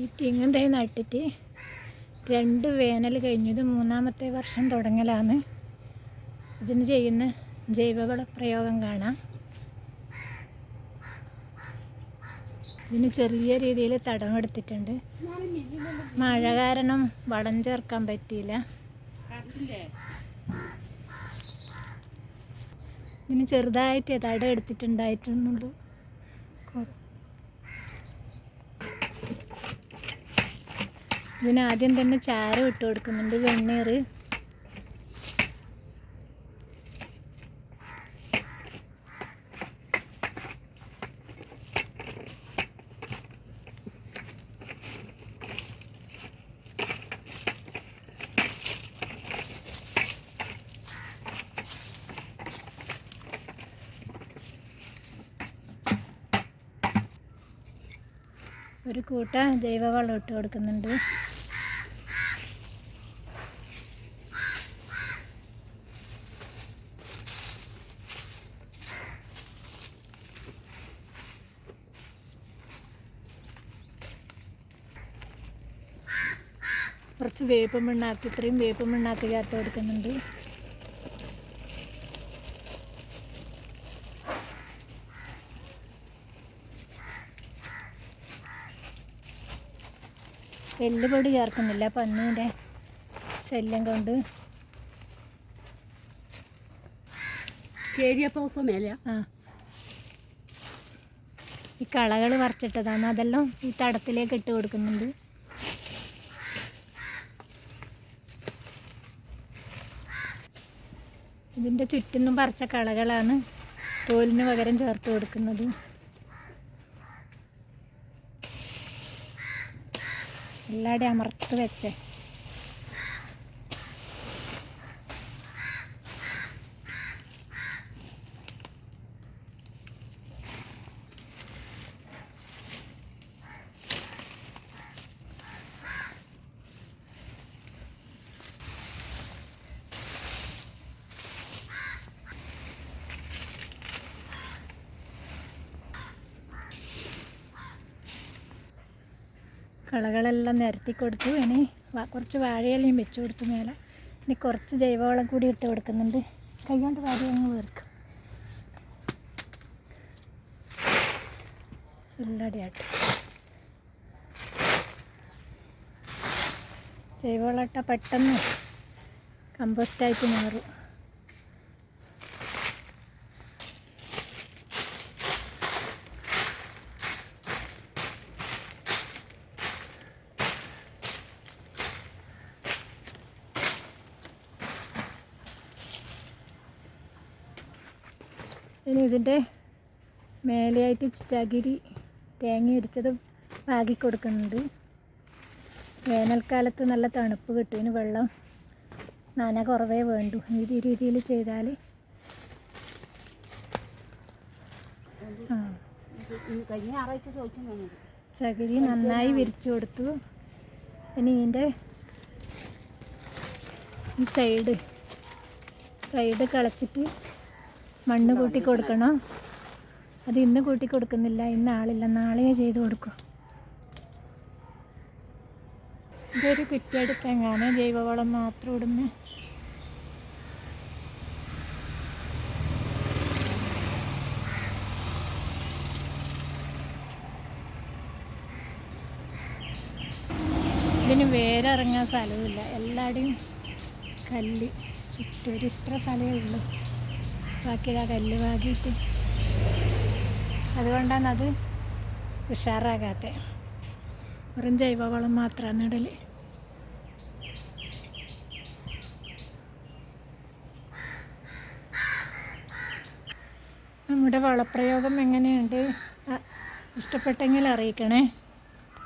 ഈ തെങ്ങും തൈ നട്ടിട്ട് രണ്ട് വേനൽ കഴിഞ്ഞത് മൂന്നാമത്തെ വർഷം തുടങ്ങലാണ്. ഇതിന് ചെയ്യുന്ന ജൈവവള പ്രയോഗം കാണാം. ഇതിന് ചെറിയ രീതിയിൽ തടം എടുത്തിട്ടുണ്ട്. മഴ കാരണം വളം ചേർക്കാൻ പറ്റിയില്ല. ഇതിന് ചെറുതായിട്ട് തടം എടുത്തിട്ടുണ്ടായിട്ടുള്ളൂ. ഇതിന് ആദ്യം തന്നെ ചാരം ഇട്ട് കൊടുക്കുന്നുണ്ട് വെണ്ണീർ ഒരു കൂട്ട ജൈവവളം ഇട്ട് കൊടുക്കുന്നുണ്ട്. കുറച്ച് വേപ്പ് മണ്ണാക്കി ഇത്രയും വേപ്പ് മണ്ണാക്കി ചേർത്ത് കൊടുക്കുന്നുണ്ട്. എല്ലുപൊടി ചേർക്കുന്നില്ല പന്നീന്റെ ശല്യം കൊണ്ട്. ചേരിയപ്പൊക്കെ മേലെയാ? ആ. ഈ കളകൾ വറച്ചിട്ടതാണ് അതെല്ലാം ഈ തടത്തിലേക്ക് ഇട്ട് കൊടുക്കുന്നുണ്ട്. ഇതിന്റെ ചുറ്റിനും പറിച്ച കളകളാണ് തോലിന് പകരം ചേർത്ത് കൊടുക്കുന്നത്. എല്ലാടെ അമർത്ത് വെച്ചേ. കളകളെല്ലാം നിരത്തി കൊടുത്തു. ഇനി കുറച്ച് വാഴയിലയും വെച്ച് കൊടുത്തു മേലെ. ഇനി കുറച്ച് ജൈവവളം കൂടി ഇട്ട് കൊടുക്കുന്നുണ്ട്. കൈകൊണ്ട് വാരി അങ്ങ് വീർക്കും. എല്ലാടിയായിട്ട് ജൈവവളം ഇട്ടാൽ പെട്ടെന്ന് കമ്പോസ്റ്റായിട്ട് മാറും. ഇനി ഇതിന്റെ മേലെയായിട്ട് ചകിരി തേങ്ങ അരിച്ചത് പാകി കൊടുക്കുന്നുണ്ട്. വേനൽക്കാലത്ത് നല്ല തണുപ്പ് കിട്ടും. വെള്ളം നന കുറവേ വേണ്ടു. ഈ രീതിയിൽ ചെയ്താൽ ചകിരി നന്നായി വിരിച്ചു കൊടുത്തു. ഇനി ഇതിന്റെ ഈ സൈഡ് സൈഡ് കളച്ചിട്ട് മണ്ണ് കൂട്ടി കൊടുക്കണം? അത് ഇന്ന് കൂട്ടി കൊടുക്കുന്നില്ല. ഇന്ന് ആളില്ല. നാളെയേ ചെയ്ത് കൊടുക്കും. ഇതൊരു കുറ്റിയടുത്തെങ്ങാണ് ജൈവവളം മാത്രം ഇടുന്നത് ഇതിന് വേരിറങ്ങാൻ ഇല്ല എല്ലാവരുടെയും കല്ല് ചുറ്റൊരു ഇത്ര സ്ഥലമേ ഉള്ളൂ. ബാക്കി കല്ല് വാങ്ങിയിട്ട് അതുകൊണ്ടാണ് അത് ഉഷാറാകാത്ത. വെറും ജൈവവളം മാത്രമാണ് ഇടൽ നമ്മുടെ വളപ്രയോഗം എങ്ങനെയുണ്ട്? ഇഷ്ടപ്പെട്ടെങ്കിൽ അറിയിക്കണേ.